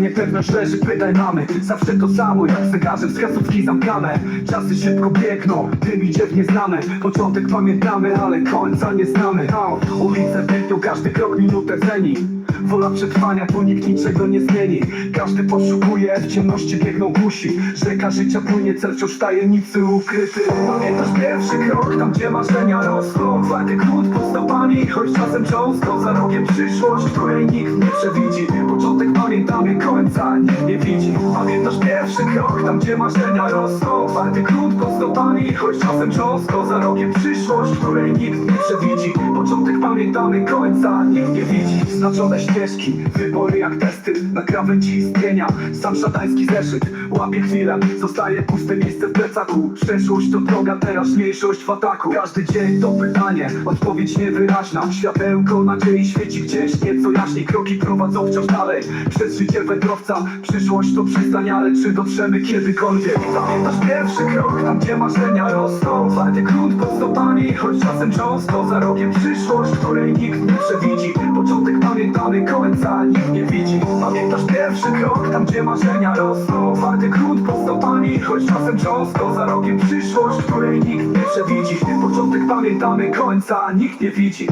niepewność leży, pytaj mamy. Zawsze to samo, jak zegarze wskazówki zamkane Czasy szybko biegną, tym idzie w nieznane. Początek pamiętamy, ale końca nie znamy. Ulice piękną, każdy krok minutę ceni. Wola przetrwania, tu nikt niczego nie zmieni. Każdy poszukuje, w ciemności biegną gusi. Rzeka życia płynie, cel wciąż tajemnicy ukryty. Pamiętasz pierwszy krok, tam gdzie marzenia rosną. Twardy krót pod stopami, choć czasem cząstko Za rogiem przyszłość, której nikt nie przewidzi pierwszy krok, tam gdzie marzenia rosną. Twardy krót pod stopami, choć czasem cząstko Za rogiem przyszłość, której nikt nie przewidzi. Początek pamiętamy, końca nikt nie widzi. Znaczone ścieżki, wybory jak testy Na krawędzi istnienia, sam szatański zeszyt Łapie chwilę, zostaje puste miejsce w plecaku. Przeszłość to droga, teraźniejszość w ataku. Każdy dzień to pytanie, odpowiedź niewyraźna. Światełko nadziei świeci gdzieś nieco jaśniej. Kroki prowadzą wciąż dalej, przez życie wędrowca Przyszłość to przystań, ale czy dotrzemy kiedykolwiek? Pamiętasz pierwszy krok, tam gdzie marzenia rosną. Twardy krót pod stopami, choć czasem cząstko Za rogiem przyszłość, której nikt nie przewidzi. Początek pamiętamy, końca nikt nie widzi. Pamiętasz pierwszy krok, tam gdzie marzenia rosną. Twardy krót pod stopami, choć czasem cząstko Za rogiem przyszłość, której nikt nie przewidzi. Początek pamiętamy, końca nikt nie widzi